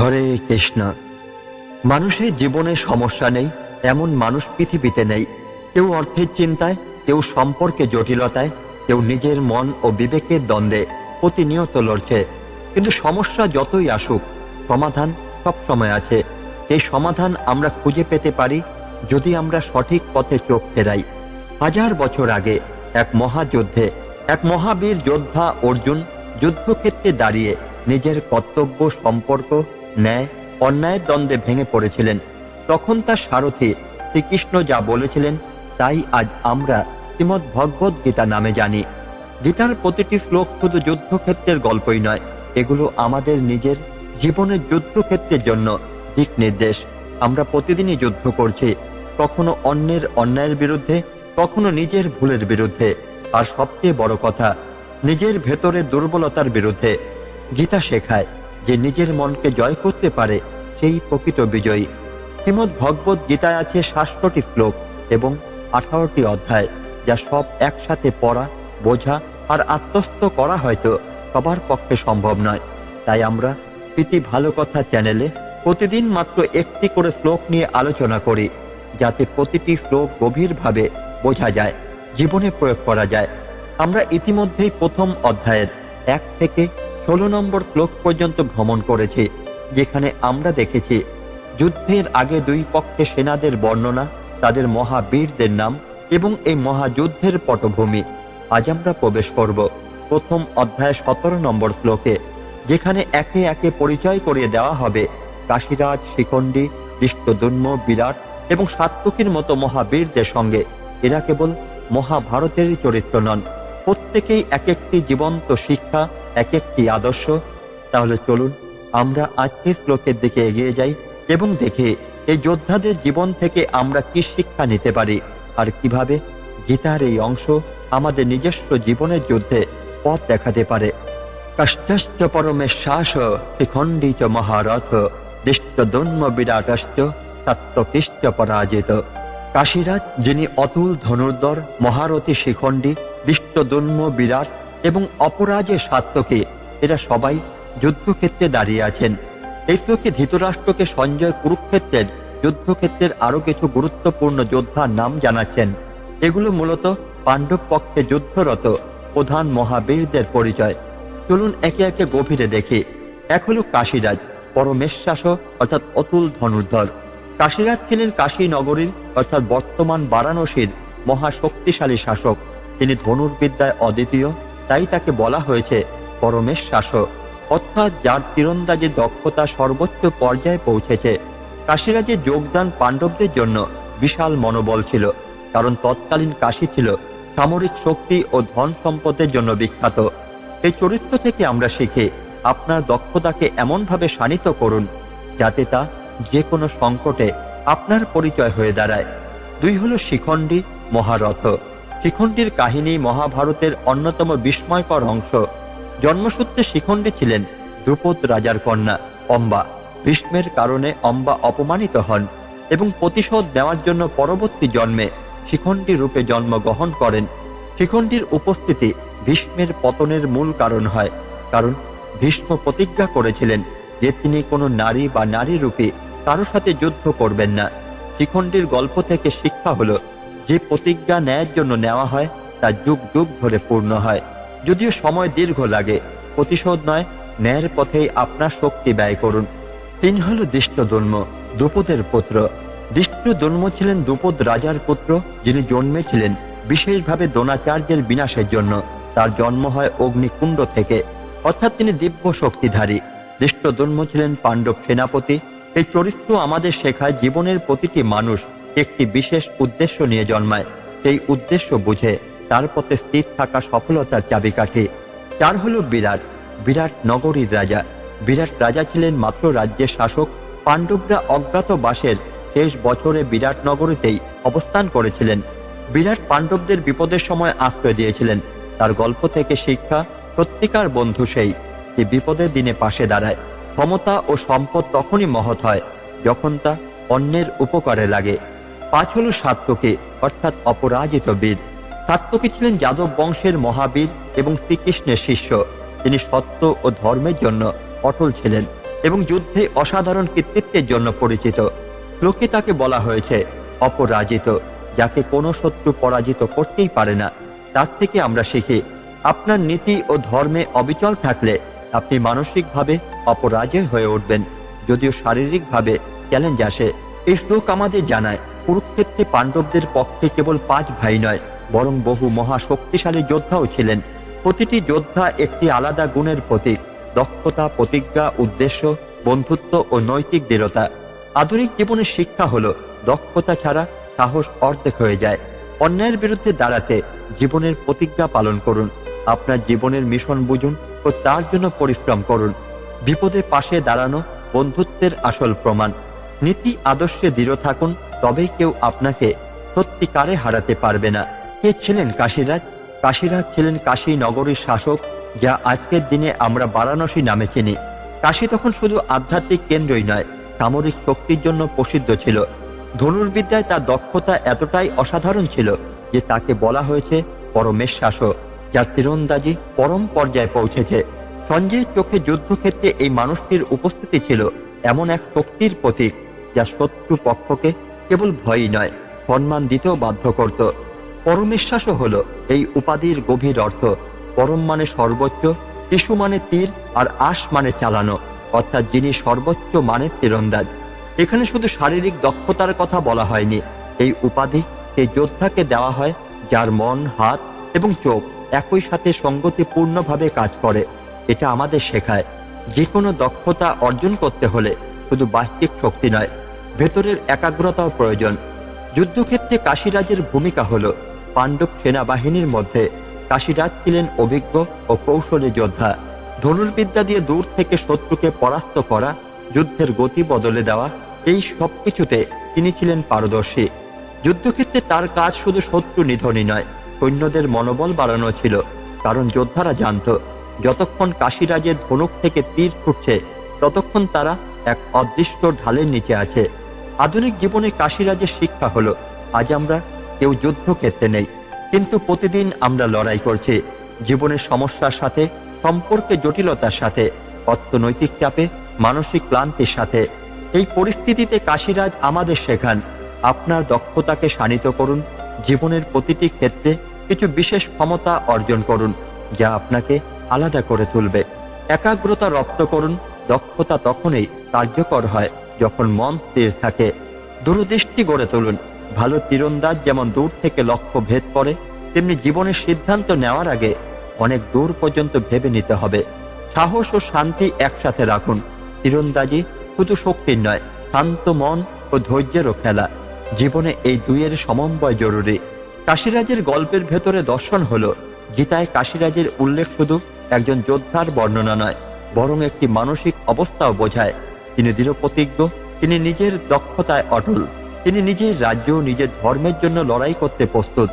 হরে কৃষ্ণ। মানুষের জীবনে সমস্যা নেই, এমন মানুষ পৃথিবীতে নেই। কেউ অর্থের চিন্তায়, কেউ সম্পর্কে জটিলতায়, কেউ নিজের মন ও বিবেকের দ্বন্দ্বে প্রতিনিয়ত লড়ছে। কিন্তু সমস্যা যতই আসুক, সমাধান সবসময় আছে। এই সমাধান আমরা খুঁজে পেতে পারি যদি আমরা সঠিক পথে চোখ ফেরাই। হাজার বছর আগে এক মহাযুদ্ধে, এক মহাবীর যোদ্ধা অর্জুন যুদ্ধক্ষেত্রে দাঁড়িয়ে নিজের কর্তব্য সম্পর্ক ন্যায়, অন্যায়ের দ্বন্দ্বে ভেঙে পড়েছিলেন। তখন তার সারথী শ্রীকৃষ্ণ যা বলেছিলেন, তাই আজ আমরা শ্রীমদ ভগবত গীতা নামে জানি। গীতার প্রতিটি শ্লোক শুধু যুদ্ধক্ষেত্রের গল্পই নয়, এগুলো আমাদের নিজের জীবনের যুদ্ধক্ষেত্রের জন্য দিক নির্দেশ। আমরা প্রতিদিনই যুদ্ধ করছি, কখনো অন্যের অন্যায়ের বিরুদ্ধে, কখনো নিজের ভুলের বিরুদ্ধে। আর সবচেয়ে বড় কথা, নিজের ভেতরে দুর্বলতার বিরুদ্ধে। গীতা শেখায় যে নিজের মনকে জয় করতে পারে, সেই প্রকৃত বিজয়ী। শ্রীমদ ভগবত গীতায় আছে সাতশোটি শ্লোক এবং আঠারোটি অধ্যায়, যা সব একসাথে পড়া, বোঝা আর আত্মস্থ করা হয়তো সবার পক্ষে সম্ভব নয়। তাই আমরা প্রীতি ভালো কথা চ্যানেলে প্রতিদিন মাত্র একটি করে শ্লোক নিয়ে আলোচনা করি, যাতে প্রতিটি শ্লোক গভীরভাবে বোঝা যায়, জীবনে প্রয়োগ করা যায়। আমরা ইতিমধ্যেই প্রথম অধ্যায়ের এক থেকে ষোলো নম্বর শ্লোক পর্যন্ত ভ্রমণ করেছি, যেখানে আমরা দেখেছি, যুদ্ধের আগে দুই পক্ষে সেনাদের বর্ণনা, তাদের মহাবীরদের নাম এবং এই মহাযুদ্ধের পটভূমি। আজ আমরা প্রবেশ করব প্রথম অধ্যায় সতেরো নম্বর শ্লোকে, যেখানে একে একে পরিচয় করিয়ে দেওয়া হবে। কাশীরাজ, শিখণ্ডী দৃষ্টদুন্ম বিরাট এবং সাত্তকীর মতো মহাবীরদের সঙ্গে। এরা কেবল মহাভারতেরই চরিত্র নন, প্রত্যেকেই এক একটি জীবন্ত শিক্ষা এক একটি আদর্শ। তাহলে চলুন, আমরা আজকের শ্লোকের দিকে এগিয়ে যাই এবং দেখে, এই যোদ্ধাদের জীবন থেকে আমরা কি শিক্ষা নিতে পারি আর কীভাবে গীতার এই অংশ আমাদের নিজস্ব জীবনের যুদ্ধে পথ দেখাতে পারে। কষ্টশ্চ পরমেশ্বাস শিখণ্ডী চ মহারথ দৃষ্টদন্ম বিরাটশ্চ সাত্তকিশ্চ পরাজিত। কাশীরাজ যিনি অতুল ধনুর্ধর, মহারথী শিখণ্ডী দৃষ্টদন্ম বিরাট এবং অপরাজে সাত্তকী এরা সবাই যুদ্ধক্ষেত্রে দাঁড়িয়ে আছেন। এই শ্লোকে ধৃতরাষ্ট্রকে সঞ্জয় কুরুক্ষেত্রের, যুদ্ধক্ষেত্রের আরও কিছু গুরুত্বপূর্ণ যোদ্ধার নাম জানাচ্ছেন। এগুলো মূলত পাণ্ডব পক্ষে যুদ্ধরত প্রধান মহাবীরদের পরিচয়। চলুন একে একে গভীরে দেখি। এক হলো কাশীরাজ, পরমেশ্বাস অর্থাৎ অতুল ধনুর্ধর। কাশীরাজ ছিলেন কাশী নগরীর, অর্থাৎ বর্তমান বারাণসীর মহাশক্তিশালী শাসক। তিনি ধনুর্বিদ্যায় অদ্বিতীয় তাই তাকে বলা হয়েছে, পরমেশ শাসক। অর্থাৎ যার তীরন্দাজের দক্ষতা সর্বোচ্চ পর্যায়ে পৌঁছেছে। কাশীরাজের যোগদান পাণ্ডবদের জন্য বিশাল মনোবল ছিল, কারণ তৎকালীন কাশী ছিল সামরিক শক্তি ও ধন সম্পদের জন্য বিখ্যাত। এই চরিত্র থেকে আমরা শিখি, আপনার দক্ষতাকে এমনভাবে শানিত করুন, যাতে তা যে কোনো সংকটে আপনার পরিচয় হয়ে দাঁড়ায়। দুই হলো শিখণ্ডী মহারথ। শিখণ্ডীর কাহিনী মহাভারতের অন্যতম বিস্ময়কর অংশ। জন্মসূত্রে শিখণ্ডী ছিলেন দ্রুপদ রাজার কন্যা, অম্বা। ভীষ্মের কারণে অম্বা অপমানিত হন এবং প্রতিশোধ নেওয়ার জন্য পরবর্তী জন্মে শিখণ্ডী রূপে জন্মগ্রহণ করেন। শিখণ্ডীর উপস্থিতি ভীষ্মের পতনের মূল কারণ হয়, কারণ ভীষ্ম প্রতিজ্ঞা করেছিলেন যে তিনি কোনো নারী বা নারী রূপে কারও সাথে যুদ্ধ করবেন না। শিখণ্ডীর গল্প থেকে শিক্ষা হলো যে প্রতিজ্ঞা ন্যায়ের জন্য নেওয়া হয়, তা যুগ যুগ ধরে পূর্ণ হয়। যদিও সময় দীর্ঘ লাগে, প্রতিশোধ নয়, ন্যায়ের পথেই আপনার শক্তি ব্যয় করুন। তিনি হল দৃষ্টদন্ম দ্রুপদের পুত্র। দৃষ্টদন্ম ছিলেন দ্রুপদ রাজার পুত্র, যিনি জন্মেছিলেন বিশেষভাবে দ্রোণাচার্যের বিনাশের জন্য। তার জন্ম হয় অগ্নিকুণ্ড থেকে। অর্থাৎ তিনি দিব্য শক্তিধারী। দৃষ্টদন্ম ছিলেন পাণ্ডব সেনাপতি। এই চরিত্র আমাদের শেখায় জীবনের প্রতিটি মানুষ একটি বিশেষ উদ্দেশ্য নিয়ে জন্মায়। সেই উদ্দেশ্য বুঝে তার পথে স্থির থাকা সফলতার চাবিকাঠি। চার হলো বিরাট। বিরাট নগরীর রাজা। বিরাট রাজা ছিলেন মাত্র রাজ্যের শাসক। পাণ্ডবরা অজ্ঞাতবাসের শেষ বছরে বিরাট নগরীতেই অবস্থান করেছিলেন। বিরাট পাণ্ডবদের বিপদের সময় আশ্রয় দিয়েছিলেন। তার গল্প থেকে শিক্ষা, সত্যিকার বন্ধু সেই। যে বিপদের দিনে পাশে দাঁড়ায়। ক্ষমতা ও সম্পদ তখনই মহৎ হয়, যখন তা অন্যের উপকারে লাগে। পাঁচ হল সাত্তকী অর্থাৎ অপরাজিত বীর সাত্তকী ছিলেন যাদব বংশের মহাবীর এবং শ্রীকৃষ্ণের শিষ্য। তিনি সত্য ও ধর্মের জন্য অটল ছিলেন এবং যুদ্ধে অসাধারণ কৃতিত্বের জন্য পরিচিত। লোকে তাকে বলা হয়েছে, অপরাজিত, যাকে কোনো শত্রু পরাজিত করতেই পারে না, তার থেকে আমরা শিখি। আপনার নীতি ও ধর্মে অবিচল থাকলে আপনি মানসিকভাবে অপরাজয় হয়ে উঠবেন, যদিও শারীরিকভাবে চ্যালেঞ্জ আসে। এই শ্লোক আমাদের জানায় কুরুক্ষেত্রে পাণ্ডবদের পক্ষে কেবল পাঁচ ভাই নয়, বরং বহু মহা শক্তিশালী যোদ্ধাও ছিলেন। প্রতিটি যোদ্ধা একটি আলাদা গুণের প্রতীক, দক্ষতা, প্রতিজ্ঞা, উদ্দেশ্য, বন্ধুত্ব ও নৈতিক দৃঢ়তা। আধুনিক জীবনের শিক্ষা হলো, দক্ষতা ছাড়া সাহস অর্ধেক হয়ে যায়। অন্যায়ের বিরুদ্ধে দাঁড়াতে জীবনের প্রতিজ্ঞা পালন করুন। আপনার জীবনের মিশন বুঝুন ও তার জন্য পরিশ্রম করুন। বিপদে পাশে দাঁড়ানো বন্ধুত্বের আসল প্রমাণ। নীতি আদর্শে দৃঢ় থাকুন তবেই কেউ আপনাকে সত্যিকারে হারাতে পারবে না। কে ছিলেন কাশীরাজ? কাশীরাজ ছিলেন কাশী নগরীর শাসক, যা আজকের দিনে আমরা বারাণসী নামে চিনি। কাশী তখন শুধু আধ্যাত্মিক কেন্দ্রই নয়, সামরিক শক্তির জন্য প্রসিদ্ধ ছিল। ধনুর্বিদ্যায় তার দক্ষতা এতটাই অসাধারণ ছিল যে তাকে বলা হয়েছে পরমেশ্বাসক যার তীরন্দাজি পরম পর্যায়ে পৌঁছেছে। সঞ্জয়ের চোখে যুদ্ধক্ষেত্রে এই মানুষটির উপস্থিতি ছিল এমন এক শক্তির প্রতীক, যা শত্রু পক্ষকে কেবল ভয়ই নয়, সম্মান দিতেও বাধ্য করত। পরমেশ্বাসও হল এই উপাধির গভীর অর্থ। পরম মানে সর্বোচ্চ, শিশু মানে তীর, আর আশ মানে চালানো, অর্থাৎ যিনি সর্বোচ্চ মানের তীরন্দাজ। এখানে শুধু শারীরিক দক্ষতার কথা বলা হয়নি। এই উপাধি সেই যোদ্ধাকে দেওয়া হয়, যার মন, হাত এবং চোখ একই সাথে সঙ্গতিপূর্ণভাবে কাজ করে। এটা আমাদের শেখায়। যে কোনো দক্ষতা অর্জন করতে হলে শুধু বাহ্যিক শক্তি নয় ভেতরের একাগ্রতাও প্রয়োজন। যুদ্ধক্ষেত্রে কাশীরাজের ভূমিকা হল পাণ্ডব সেনাবাহিনীর মধ্যে। কাশীরাজ ছিলেন অভিজ্ঞ ও কৌশলী যোদ্ধা। ধনুর্বিদ্যা দিয়ে দূর থেকে শত্রুকে পরাস্ত করা, যুদ্ধের গতি বদলে দেওয়া, এই সব কিছুতে তিনি ছিলেন পারদর্শী। যুদ্ধক্ষেত্রে তার কাজ শুধু শত্রু নিধনই নয়, সৈন্যদের মনোবল বাড়ানো ছিল, কারণ যোদ্ধারা জানত, যতক্ষণ কাশীরাজের ধনুক থেকে তীর ছুটছে, ততক্ষণ তারা এক অদৃষ্ট ঢালের নিচে আছে। আধুনিক জীবনে কাশীরাজের শিক্ষা হলো, আজ আমরা কেউ যুদ্ধক্ষেত্রে নেই, কিন্তু প্রতিদিন আমরা লড়াই করছি, জীবনের সমস্যার সাথে, সম্পর্কে জটিলতার সাথে, অর্থনৈতিক চাপে, মানসিক ক্লান্তির সাথে। এই পরিস্থিতিতে কাশীরাজ আমাদের শেখান, আপনার দক্ষতাকে শানিত করুন, জীবনের প্রতিটি ক্ষেত্রে কিছু বিশেষ ক্ষমতা অর্জন করুন, যা আপনাকে আলাদা করে তুলবে। একাগ্রতা রপ্ত করুন, দক্ষতা তখনই কার্যকর হয়। যখন মন স্থির থাকে, দূরদৃষ্টি গড়ে তুলুন। ভালো তীরন্দাজ যেমন দূর থেকে লক্ষ্য ভেদ করে, তেমনি জীবনের সিদ্ধান্ত নেওয়ার আগে অনেক দূর পর্যন্ত ভেবে নিতে হবে। সাহস ও শান্তি একসাথে রাখুন। তীরন্দাজি শুধু শক্তির নয়, শান্ত মন ও ধৈর্যেরও খেলা। জীবনে এই দুইয়ের সমন্বয় জরুরি। কাশিরাজের গল্পের ভেতরে দর্শন হলো, গীতায় কাশীরাজের উল্লেখ শুধু একজন যোদ্ধার বর্ণনা নয়, বরং একটি মানসিক অবস্থাও বোঝায়। তিনি দৃঢ় প্রতিজ্ঞ তিনি নিজের দক্ষতায় অটল, তিনি নিজের রাজ্য, নিজের ধর্মের জন্য লড়াই করতে প্রস্তুত।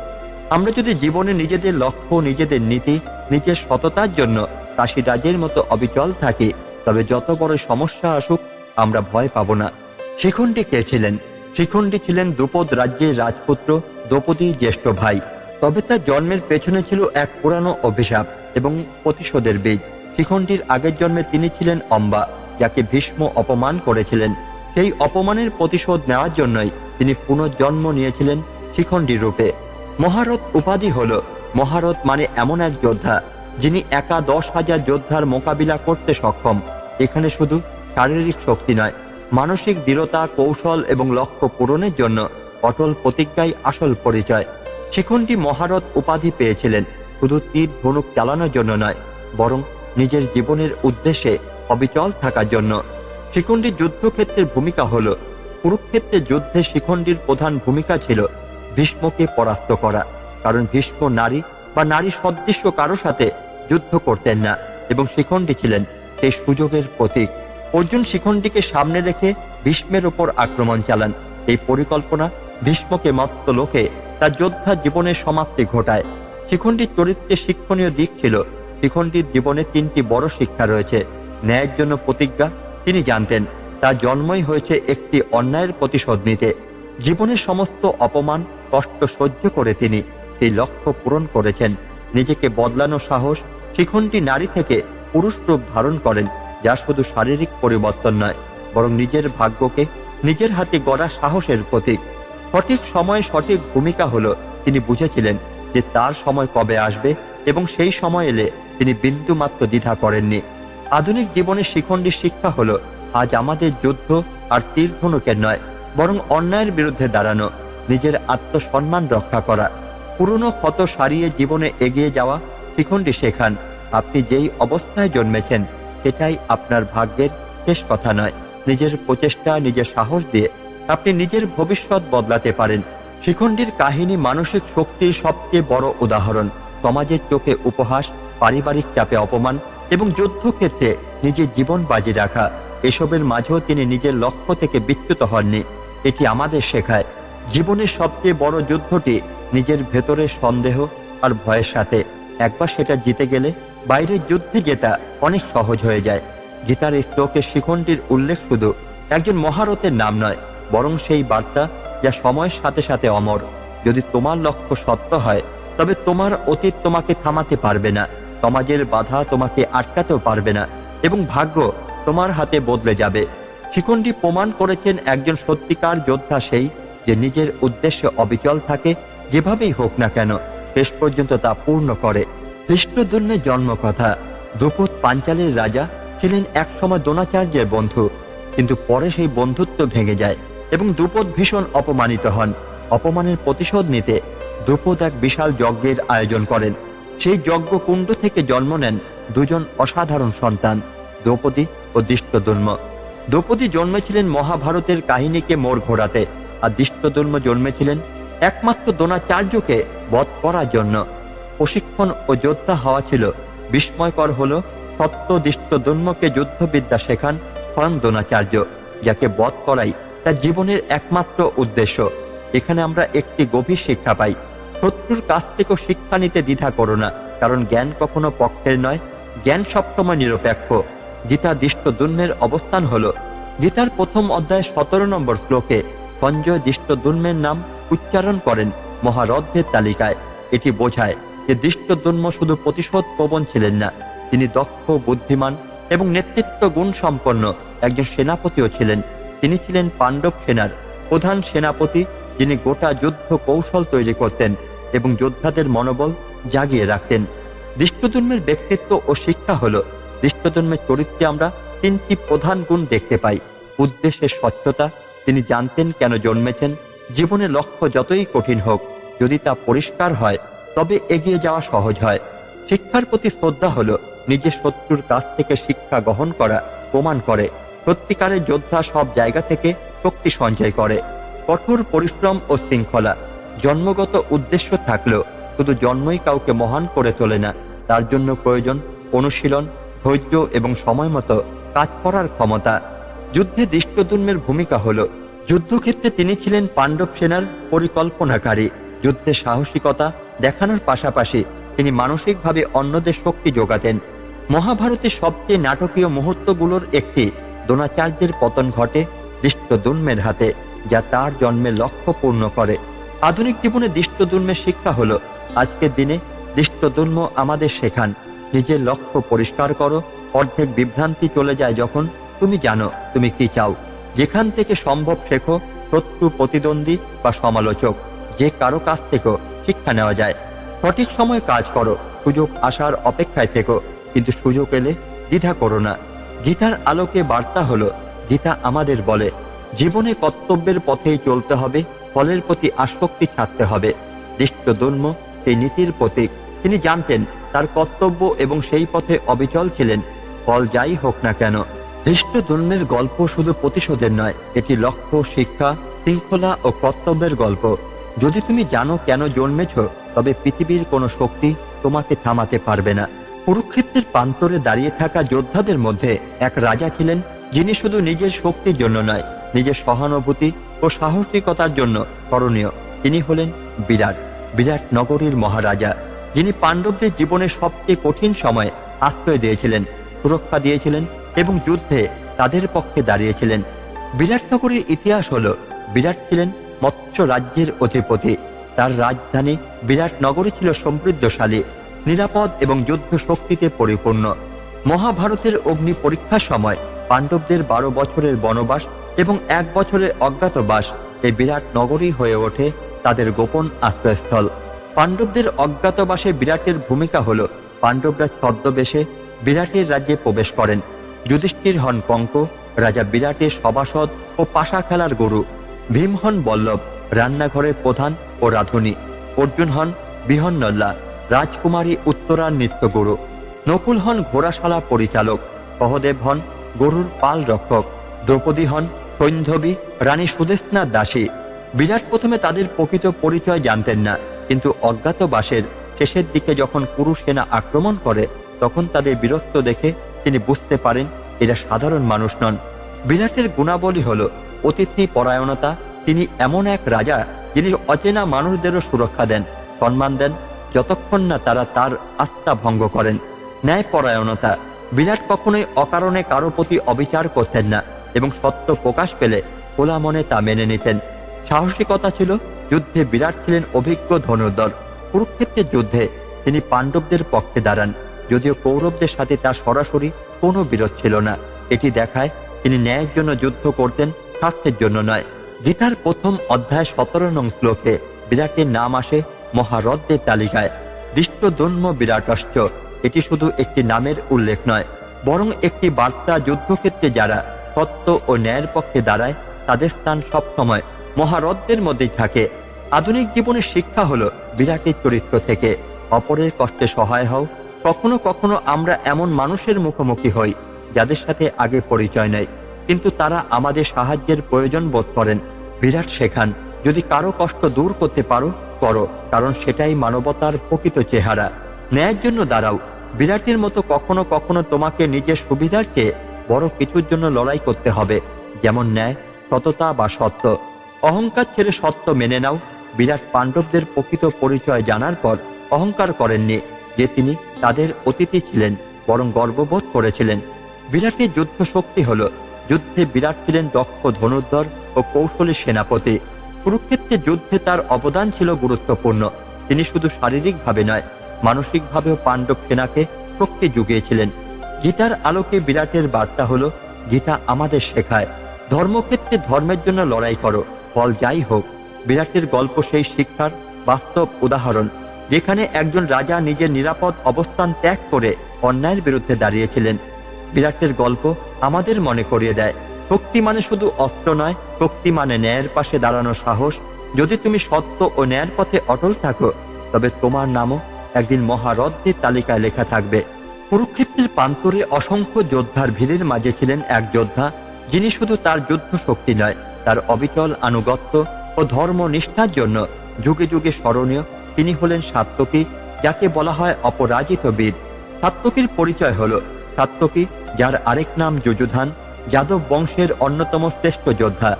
আমরা যদি জীবনে নিজেদের লক্ষ্য, নিজেদের নীতি, নিজের সততার জন্য কাশীরাজের মতো অবিচল থাকি, তবে যত বড় সমস্যা আসুক, আমরা ভয় পাব না। শিখণ্ডী কে ছিলেন? শিখণ্ডী ছিলেন দ্রুপদ রাজ্যের রাজপুত্র দ্রৌপদী জ্যেষ্ঠ ভাই। তবে তার জন্মের পেছনে ছিল এক পুরানো অভিশাপ এবং প্রতিশোধের বীজ। শিখণ্ডীর আগের জন্মে তিনি ছিলেন অম্বা। যাকে ভীষ্ম অপমান করেছিলেন। সেই অপমানের প্রতিশোধ নেওয়ার জন্যই তিনি পুনর্জন্ম নিয়েছিলেন শিখণ্ডী রূপে। মহারথ উপাধি হল। মহারথ মানে এমন এক যোদ্ধা, যিনি একা দশ হাজার যোদ্ধার মোকাবিলা করতে সক্ষম। এখানে শুধু শারীরিক শক্তি নয়, মানসিক দৃঢ়তা, কৌশল এবং লক্ষ্য পূরণের জন্য অটল প্রতিজ্ঞাই আসল পরিচয়। শিখণ্ডী মহারথ উপাধি পেয়েছিলেন শুধু তীর ধনুক চালানোর জন্য নয়, বরং নিজের জীবনের উদ্দেশ্যে অবিচল থাকার জন্য। শিখণ্ডীর যুদ্ধক্ষেত্রের ভূমিকা হল, কুরুক্ষেত্রের যুদ্ধে শিখণ্ডীর প্রধান ভূমিকা ছিল ভীষ্মকে পরাস্ত করা, কারণ ভীষ্ম নারী বা নারী সদৃশ্য কারও সাথে যুদ্ধ করতেন না এবং শিখণ্ডী ছিলেন সেই সুযোগের প্রতীক। অর্জুন শিখণ্ডীকে সামনে রেখে ভীষ্মের ওপর আক্রমণ চালান। এই পরিকল্পনা ভীষ্মকে মত্ত লোকে তার যোদ্ধা জীবনের সমাপ্তি ঘটায়। শিখণ্ডীর চরিত্রে শিক্ষণীয় দিক ছিল, শিখণ্ডীর জীবনে তিনটি বড় শিক্ষা রয়েছে। ন্যায়ের জন্য প্রতিজ্ঞা। তিনি জানতেন, তার জন্মই হয়েছে একটি অন্যায়ের প্রতিশোধ নিতে। জীবনের সমস্ত অপমান, কষ্ট সহ্য করে তিনি সেই লক্ষ্য পূরণ করেছেন। নিজেকে বদলানো সাহস শিখণ্ডী নারী থেকে পুরুষ রূপ ধারণ করেন, যা শুধু শারীরিক পরিবর্তন নয়, বরং নিজের ভাগ্যকে নিজের হাতে গড়া সাহসের প্রতীক। সঠিক সময়ে সঠিক ভূমিকা হলো, তিনি বুঝেছিলেন যে তার সময় কবে আসবে এবং সেই সময় এলে তিনি বিন্দুমাত্র দ্বিধা করেননি। আধুনিক জীবনের শিখণ্ডী শিক্ষা হলো, আজ আমাদের যুদ্ধ আর তীর ধনুকের নয়, বরং অন্যায়ের বিরুদ্ধে দাঁড়ানো, নিজের আত্মসম্মান রক্ষা করা। পুরনো ক্ষত সারিয়ে জীবনে এগিয়ে যাওয়া শিখণ্ডী শেখান, আপনি যেই অবস্থায় জন্মেছেন, সেটাই আপনার ভাগ্যের শেষ কথা নয়। নিজের প্রচেষ্টা, নিজের সাহস দিয়ে আপনি নিজের ভবিষ্যৎ বদলাতে পারেন। শিখণ্ডীর কাহিনী মানসিক শক্তির সবচেয়ে বড় উদাহরণ। সমাজের চোখে উপহাস, পারিবারিক চাপে অপমান এবং যুদ্ধক্ষেত্রে নিজের জীবন বাজি রাখা। এসবের মাঝেও তিনি নিজের লক্ষ্য থেকে বিচ্যুত হননি। এটি আমাদের শেখায়। জীবনের সবচেয়ে বড় যুদ্ধটি নিজের ভেতরের সন্দেহ আর ভয়ের সাথে। একবার সেটা জিতে গেলে বাইরের যুদ্ধে জেতা অনেক সহজ হয়ে যায়। গীতার শ্লোকের শিখণ্ডীর উল্লেখ শুধু একজন মহারথের নাম নয়, বরং সেই বার্তা যা সময়ের সাথে সাথে অমর। যদি তোমার লক্ষ্য সত্য হয়, তবে তোমার অতীত তোমাকে থামাতে পারবে না। সমাজের বাধা তোমাকে আটকাতেও পারবে না, এবং ভাগ্য তোমার হাতে বদলে যাবে। শিখণ্ডী প্রমাণ করেছেন একজন সত্যিকার যোদ্ধা সেই, যে নিজের উদ্দেশ্যে অবিচল থাকে, যেভাবেই হোক না কেন, শেষ পর্যন্ত তা পূর্ণ করে। কৃষ্ণদুর্মের জন্মকথা দ্রুপদ পাঞ্চালের রাজা ছিলেন একসময় দ্রোণাচার্যের বন্ধু, কিন্তু পরে সেই বন্ধুত্ব ভেঙে যায়, এবং দ্রুপদ ভীষণ অপমানিত হন। অপমানের প্রতিশোধ নিতে দ্রুপদ এক বিশাল যজ্ঞের আয়োজন করেন। সেই যজ্ঞ কুণ্ড থেকে জন্ম নেন দুজন অসাধারণ সন্তান, দ্রৌপদী ও দৃষ্টদুর্ম। দ্রৌপদী জন্মেছিলেন মহাভারতের কাহিনীকে মোড় ঘোরাতে, আর দৃষ্টদুর্ম জন্মেছিলেন একমাত্র দ্রোণাচার্যকে বধ করার জন্য। প্রশিক্ষণ ও যোদ্ধা হওয়া ছিল বিস্ময়কর হল সত্য দৃষ্টদুর্মকে যুদ্ধবিদ্যা শেখান স্বয়ং দ্রোণাচার্য, যাকে বধ করাই তার জীবনের একমাত্র উদ্দেশ্য। এখানে আমরা একটি গভীর শিক্ষা পাই। শত্রুর কাছ থেকেও শিক্ষা নিতে দ্বিধা করো না, কারণ জ্ঞান কখনো পক্ষের নয়, জ্ঞান সবসময় নিরপেক্ষ। গীতা দৃষ্ট দুর্মের অবস্থান হলো, গীতার প্রথম অধ্যায় সতেরো নম্বর শ্লোকে সঞ্জয় দৃষ্ট দুর্মের নাম উচ্চারণ করেন মহারথের তালিকায়। এটি বোঝায় যে দৃষ্টদুর্ম শুধু প্রতিশোধ প্রবণ ছিলেন না, তিনি দক্ষ, বুদ্ধিমান এবং নেতৃত্ব গুণ সম্পন্ন একজন সেনাপতিও ছিলেন। তিনি ছিলেন পাণ্ডব সেনার প্রধান সেনাপতি যিনি গোটা যুদ্ধ কৌশল তৈরি করতেন এবং যোদ্ধাদের মনোবল জাগিয়ে রাখতেন। দৃষ্টদুর্মের ব্যক্তিত্ব ও শিক্ষা হল দৃষ্টদুর্মের চরিত্রে আমরা তিনটি প্রধান গুণ দেখতে পাই। উদ্দেশ্যের স্বচ্ছতা, তিনি জানতেন কেন জন্মেছেন, জীবনে লক্ষ্য যতই কঠিন হোক, যদি তা পরিষ্কার হয়, তবে এগিয়ে যাওয়া সহজ হয়। শিক্ষার প্রতি শ্রদ্ধা হল, নিজের শত্রুর কাছ থেকে শিক্ষা গ্রহণ করা প্রমাণ করে। সত্যিকারের যোদ্ধা সব জায়গা থেকে শক্তি সঞ্চয় করে। কঠোর পরিশ্রম ও শৃঙ্খলা, জন্মগত উদ্দেশ্য থাকলেও শুধু জন্মই কাউকে মহান করে তোলে না, তার জন্য প্রয়োজন অনুশীলন, ধৈর্য এবং সময় মতো কাজ করার ক্ষমতা। যুদ্ধে দৃষ্টদুর্মের ভূমিকা হল, যুদ্ধক্ষেত্রে তিনি ছিলেন পাণ্ডব সেনার পরিকল্পনাকারী। যুদ্ধে সাহসিকতা দেখানোর পাশাপাশি তিনি মানসিকভাবে অন্যদের শক্তি যোগাতেন। মহাভারতের সবচেয়ে নাটকীয় মুহূর্তগুলোর একটি দ্রোণাচার্যের পতন ঘটে দৃষ্টদুর্মের হাতে। যা তার জন্মের লক্ষ্য পূর্ণ করে। আধুনিক জীবনে দৃষ্টদুর্মের শিক্ষা হলো, আজকের দিনে দৃষ্টদুর্ম আমাদের শেখান। নিজের লক্ষ্য পরিষ্কার করো, অর্ধেক বিভ্রান্তি চলে যায় যখন তুমি জানো তুমি কি চাও। যেখান থেকে সম্ভব শেখো, শত্রু প্রতিদ্বন্দ্বী বা সমালোচক, যে কারও কাছ থেকেও শিক্ষা নেওয়া যায়। সঠিক সময় কাজ করো, সুযোগ আসার অপেক্ষায় থেকো, কিন্তু সুযোগ এলে দ্বিধা করো না। গীতার আলোকে বার্তা হলো, গীতা আমাদের বলে জীবনে কর্তব্যের পথেই চলতে হবে, ফলের প্রতি আসক্তি ছাড়তে হবে। দৃষ্টদুর্ম সেই নীতির প্রতীক। তিনি জানতেন, তার কর্তব্য এবং সেই পথে অবিচল ছিলেন। ফল যাই হোক না কেন দৃষ্টদুর্মের গল্প শুধু প্রতিশোধের নয়, এটি লক্ষ্য, শিক্ষা, শৃঙ্খলা ও কর্তব্যের গল্প। যদি তুমি জানো কেন জন্মেছ, তবে পৃথিবীর কোনো শক্তি তোমাকে থামাতে পারবে না। কুরুক্ষেত্রের প্রান্তরে দাঁড়িয়ে থাকা যোদ্ধাদের মধ্যে এক রাজা ছিলেন, যিনি শুধু নিজের শক্তির জন্য নয় নিজের সহানুভূতি ও সাহসিকতার জন্য স্মরণীয় তিনি হলেন বিরাট। বিরাট নগরীর মহারাজা, যিনি পাণ্ডবদের জীবনের সবচেয়ে কঠিন সময়ে আশ্রয় দিয়েছিলেন, সুরক্ষা দিয়েছিলেন এবং যুদ্ধে তাদের পক্ষে দাঁড়িয়েছিলেন। বিরাটনগরীর ইতিহাস হল, বিরাট ছিলেন মৎস্য রাজ্যের অধিপতি। তার রাজধানী বিরাট নগরী ছিল সমৃদ্ধশালী, নিরাপদ এবং যুদ্ধ শক্তিতে পরিপূর্ণ। মহাভারতের অগ্নি পরীক্ষার সময় পাণ্ডবদের বারো বছরের বনবাস এবং এক বছরের অজ্ঞাতবাস এই বিরাট নগরী হয়ে ওঠে তাদের গোপন আশ্রয়স্থল। পাণ্ডবদের অজ্ঞাতবাসে বিরাটের ভূমিকা হল, পাণ্ডবরা ছদ্মবেশে বিরাটের রাজ্যে প্রবেশ করেন। যুধিষ্ঠির হন কঙ্ক রাজা বিরাটের সভাসদ ও পাশা খেলার গরু। ভীম হন বল্লভ, রান্নাঘরের প্রধান ও রাধুনী। অর্জুন হন বিহন্নল্লা, রাজকুমারী উত্তরার নিত্যগুরু। নকুল হন ঘোড়াশালা পরিচালক। সহদেব হন গরুর পাল রক্ষক। দ্রৌপদী হন সৈন্ধবী রানী সুদেশনাথ দাসী। বিরাট প্রথমে তাদের প্রকৃত পরিচয় জানতেন না, কিন্তু অজ্ঞাতবাসের শেষের দিকে যখন পুরুষ সেনা আক্রমণ করে, তখন তাদের বীরত্ব দেখে তিনি বুঝতে পারেন এরা সাধারণ মানুষ নন। বিরাটের গুণাবলী হল অতিথি পরায়ণতা। তিনি এমন এক রাজা যিনি অচেনা মানুষদেরও সুরক্ষা দেন, সম্মান দেন, যতক্ষণ না তারা তার আস্থা ভঙ্গ করেন। ন্যায় পরায়ণতা বিরাট কখনোই অকারণে কারও প্রতি অবিচার করতেন না। এবং সত্য প্রকাশ পেলে খোলা মনে তা মেনে নিতেন। সাহসিকতা ছিল যুদ্ধে বিরাট ছিলেন অভিজ্ঞ ধনুর্ধর। কুরুক্ষেত্রের যুদ্ধে তিনি পাণ্ডবদের পক্ষে দাঁড়ান, যদিও কৌরবদের সাথে তার সরাসরি কোনো বিরোধ ছিল না। এটি দেখায় তিনি ন্যায়ের জন্য যুদ্ধ করতেন, স্বার্থের জন্য নয়। গীতার প্রথম অধ্যায় সতেরো নং শ্লোকে বিরাটের নাম আসে মহারথদের তালিকায়। দৃষ্টদন্ম বিরাটশ্চ, এটি শুধু একটি নামের উল্লেখ নয়, বরং একটি বার্তা যুদ্ধক্ষেত্রে যারা সত্য ও ন্যায়ের পক্ষে দাঁড়ায়, তাদের স্থান সবসময় মহারথদের মধ্যেই থাকে। আধুনিক জীবনের শিক্ষা হলো বিরাটের চরিত্র থেকে। অপরের কষ্টে সহায় হও। কখনো কখনো আমরা এমন মানুষের মুখোমুখি হই, যাদের সাথে আগে পরিচয় নেই। কিন্তু তারা আমাদের সাহায্যের প্রয়োজন বোধ করেন। বিরাট শেখান, যদি কারও কষ্ট দূর করতে পারো, করো, কারণ সেটাই মানবতার প্রকৃত চেহারা। ন্যায়ের জন্য দাঁড়াও। বিরাটের মতো কখনো কখনো তোমাকে নিজের সুবিধার চেয়ে বড় কিছুর জন্য লড়াই করতে হবে, যেমন ন্যায়, সততা বা সত্য। অহংকার ছেড়ে সত্য মেনে নাও। বিরাট পাণ্ডবদের প্রকৃত পরিচয় জানার পর অহংকার করেননি, যে তিনি তাদের অতিথি ছিলেন, বরং গর্ববোধ করেছিলেন। বিরাটের যুদ্ধ শক্তি হল, যুদ্ধে বিরাট ছিলেন দক্ষ ধনুর্ধর ও কৌশলী সেনাপতি। কুরুক্ষেত্রের যুদ্ধে তার অবদান ছিল গুরুত্বপূর্ণ। তিনি শুধু শারীরিকভাবে নয়, মানসিকভাবেও পাণ্ডব সেনাকে শক্তি জুগিয়েছিলেন গীতার আলোকে বিরাটের বার্তা হলো, গীতা আমাদের শেখায়। ধর্মক্ষেত্রে ধর্মের জন্য লড়াই করো, ফল যাই হোক। বিরাটের গল্প সেই শিক্ষার বাস্তব উদাহরণ, যেখানে একজন রাজা নিজের নিরাপদ অবস্থান ত্যাগ করে অন্যায়ের বিরুদ্ধে দাঁড়িয়েছিলেন। বিরাটের গল্প আমাদের মনে করিয়ে দেয়, শক্তি মানে শুধু অস্ত্র নয়, শক্তি মানে ন্যায়ের পাশে দাঁড়ানো সাহস। যদি তুমি সত্য ও ন্যায়ের পথে অটল থাকো, তবে তোমার নামও একদিন মহারথদের তালিকায় লেখা থাকবে। কুরুক্ষেত্রের প্রান্তরে অসংখ্য যোদ্ধার ভিড়ের মাঝে ছিলেন এক যোদ্ধা, যিনি শুধু তার যুদ্ধ শক্তি নয়, তার অবিচল আনুগত্য ও ধর্ম নিষ্ঠার জন্য যুগে যুগে স্মরণীয়। তিনি হলেন সাত্তকী যাকে বলা হয় অপরাজিত বীর। সাত্তকীর পরিচয় হল সাত্তকী যার আরেক নাম যুযুধান, যাদব বংশের অন্যতম শ্রেষ্ঠ যোদ্ধা।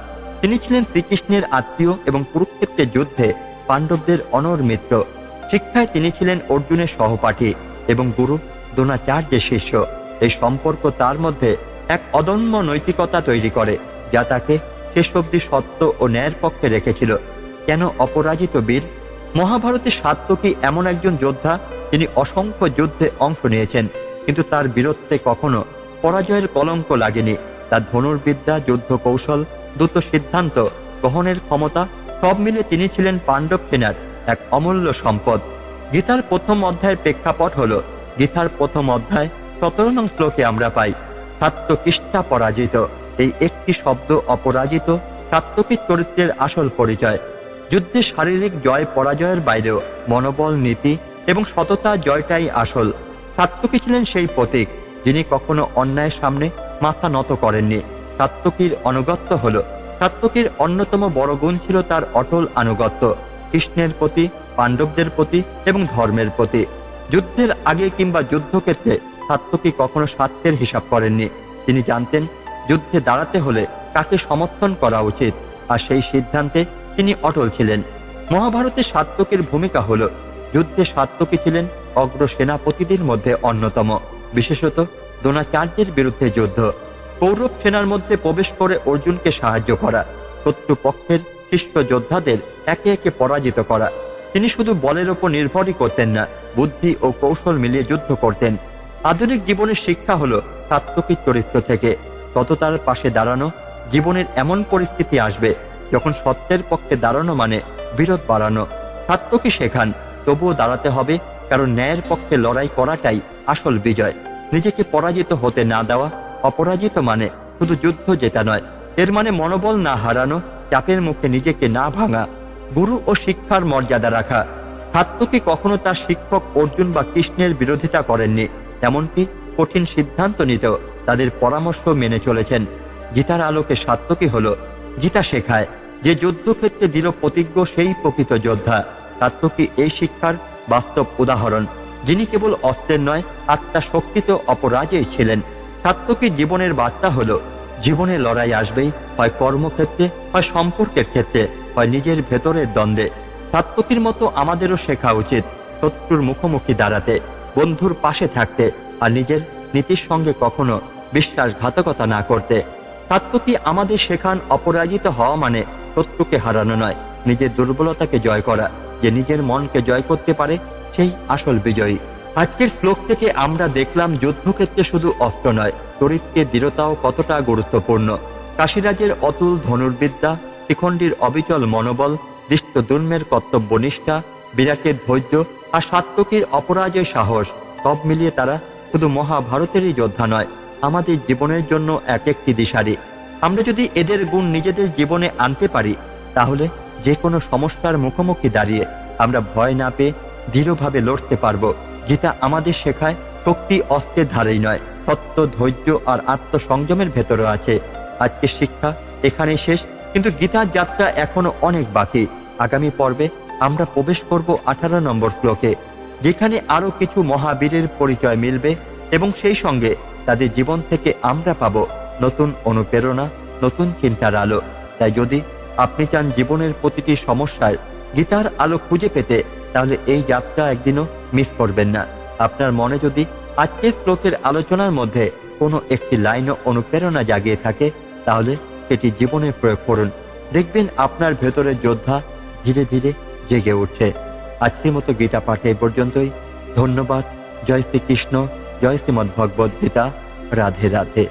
তিনি ছিলেন শ্রীকৃষ্ণের আত্মীয় এবং কুরুক্ষেত্রের যুদ্ধে পাণ্ডবদের অনর মিত্র। শিক্ষায় তিনি ছিলেন অর্জুনের সহপাঠী এবং গুরু। দ্রোণাচার্যের শিষ্য। এই সম্পর্ক তার মধ্যে এক অদম্য নৈতিকতা তৈরি করে, যা তাকে শেষ অব্দি সত্য ও ন্যায়ের পক্ষে রেখেছিল। কেন অপরাজিত বীর? মহাভারতে সাত্যকী এমন একজন যোদ্ধা যিনি অসংখ্য যুদ্ধে অংশ নিয়েছেন, কিন্তু তার বীরত্বে কখনো পরাজয়ের কলঙ্ক লাগেনি? তার ধনুর্বিদ্যা যুদ্ধ কৌশল দ্রুত সিদ্ধান্ত গ্রহণের ক্ষমতা, সব মিলে তিনি ছিলেন পাণ্ডব সেনার এক অমূল্য সম্পদ। গীতার প্রথম অধ্যায়ের প্রেক্ষাপট হল গীতার প্রথম অধ্যায়, সতেরো নং শ্লোকে আমরা পাই সাত্যকিষ্ঠা পরাজিত। এই একটি শব্দ অপরাজিত সাত্যকীর চরিত্রের আসল পরিচয়। যুদ্ধে শারীরিক জয় পরাজয়ের বাইরেও মনোবল, নীতি এবং সততা জয়টাই আসল। সাত্যকী ছিলেন সেই প্রতীক, যিনি কখনো অন্যায়ের সামনে মাথা নত করেননি। সাত্যকীর অনুগত্য হল সাত্যকীর অন্যতম বড় গুণ ছিল তার অটল আনুগত্য। কৃষ্ণের প্রতি, পাণ্ডবদের প্রতি এবং ধর্মের প্রতি। যুদ্ধের আগে কিংবা যুদ্ধক্ষেত্রে সাত্যকী কখনো স্বার্থের হিসাব করেননি। তিনি জানতেন, যুদ্ধে দাঁড়াতে হলে কাকে সমর্থন করা উচিত, আর সেই সিদ্ধান্তে তিনি অটল ছিলেন। মহাভারতে সাত্যকীর ভূমিকা হল, যুদ্ধে সাত্যকী ছিলেন? অগ্র সেনাপতিদের মধ্যে অন্যতম। বিশেষত দ্রোণাচার্যের বিরুদ্ধে যুদ্ধ। কৌরব সেনার মধ্যে প্রবেশ করে অর্জুনকে সাহায্য করা। শত্রুপক্ষের শিষ্ট যোদ্ধাদের একে একে পরাজিত করা। তিনি শুধু বলের ওপর নির্ভরই করতেন না, বুদ্ধি ও কৌশল মিলিয়ে যুদ্ধ করতেন। আধুনিক জীবনের শিক্ষা হলো সাত্ত্বিক চরিত্র থেকে। তততার পাশে দাঁড়ানো, জীবনের এমন পরিস্থিতি আসবে যখন সত্যের পক্ষে দাঁড়ানো মানে বিরোধ বাড়ানো। সাত্ত্বিকই শেখান, তবুও দাঁড়াতে হবে, কারণ ন্যায়ের পক্ষে লড়াই করাটাই আসল বিজয়। নিজেকে পরাজিত হতে না দেওয়া, অপরাজিত মানে শুধু যুদ্ধ জেতা নয়, এর মানে মনোবল না হারানো, চাপের মুখে নিজেকে না ভাঙা। গুরু ও শিক্ষার মর্যাদা রাখা। সাত্ত্বিকী কখনো তার শিক্ষক অর্জুন বা কৃষ্ণের বিরোধিতা করেননি এমনকি কঠিন সিদ্ধান্ত নিতেও তাদের পরামর্শ মেনে চলেছেন। গীতার আলোকে সাত্ত্বিকী হল, গীতা শেখায় যে যুদ্ধক্ষেত্রে দৃঢ় প্রতিজ্ঞ সেই প্রকৃত যোদ্ধা। সাত্ত্বিকী এই শিক্ষার বাস্তব উদাহরণ, যিনি কেবল অস্ত্রের নয়, আত্মা শক্তিতে অপরাজেয় ছিলেন। সাত্ত্বিকী জীবনের বার্তা হলো, জীবনে লড়াই আসবেই, হয় কর্মক্ষেত্রে, হয় সম্পর্কের ক্ষেত্রে। হয় নিজের ভেতরের দ্বন্দ্বে। সাত্ত্বিকীর মতো আমাদেরও শেখা উচিত শত্রুর মুখোমুখি দাঁড়াতে, বন্ধুর পাশে থাকতে আর নিজের নীতির সঙ্গে কখনো বিশ্বাসঘাতকতা না করতে। সাত্ত্বিকী আমাদের শেখান অপরাজিত হওয়া মানে শত্রুকে হারানো নয়, নিজের দুর্বলতাকে জয় করা, যে নিজের মনকে জয় করতে পারে সেই আসল বিজয়ী। আজকের শ্লোক থেকে আমরা দেখলাম যুদ্ধক্ষেত্রে শুধু অস্ত্র নয়, চরিত্রের দৃঢ়তাও কতটা গুরুত্বপূর্ণ। কাশিরাজের অতুল ধনুর্বিদ্যা শিখণ্ডীর অবিচল মনোবল, দৃষ্ট দুর্মের কর্তব্যনিষ্ঠা বিরাটের ধৈর্য আর সাত্ত্বিকীর অপরাজয় সাহস, সব মিলিয়ে তারা শুধু মহাভারতেরই যোদ্ধা নয়, আমাদের জীবনের জন্য এক একটি দিশারি। আমরা যদি এদের গুণ নিজেদের জীবনে আনতে পারি, তাহলে যে কোনো সমস্যার মুখোমুখি দাঁড়িয়ে আমরা ভয় না পেয়ে দৃঢ়ভাবে লড়তে পারব গীতা আমাদের শেখায় শক্তি অস্ত্রের ধারেই নয়, সত্য, ধৈর্য আর আত্মসংযমের ভেতরে আছে। আজকের শিক্ষা এখানেই শেষ। কিন্তু গীতার যাত্রা এখনও অনেক বাকি। আগামী পর্বে আমরা প্রবেশ করব আঠারো নম্বর শ্লোকে, যেখানে আরও কিছু মহাবীরের পরিচয় মিলবে এবং সেই সঙ্গে তাদের জীবন থেকে আমরা পাব নতুন অনুপ্রেরণা, নতুন চিন্তার আলো। তাই যদি আপনি চান জীবনের প্রতিটি সমস্যার গীতার আলো খুঁজে পেতে, তাহলে এই যাত্রা একদিনও মিস করবেন না। আপনার মনে যদি আজকের শ্লোকের আলোচনার মধ্যে কোনো একটি লাইনও অনুপ্রেরণা জাগিয়ে থাকে, তাহলে সেটি জীবনে প্রয়োগ করুন। দেখবেন আপনার ভেতরে যোদ্ধা ধীরে ধীরে জেগে উঠছে। আজকের মতো গীতা পাঠে এ পর্যন্তই। ধন্যবাদ। জয় শ্রীকৃষ্ণ। জয় শ্রীমদ্ ভগবদ্ গীতা। রাধে রাধে।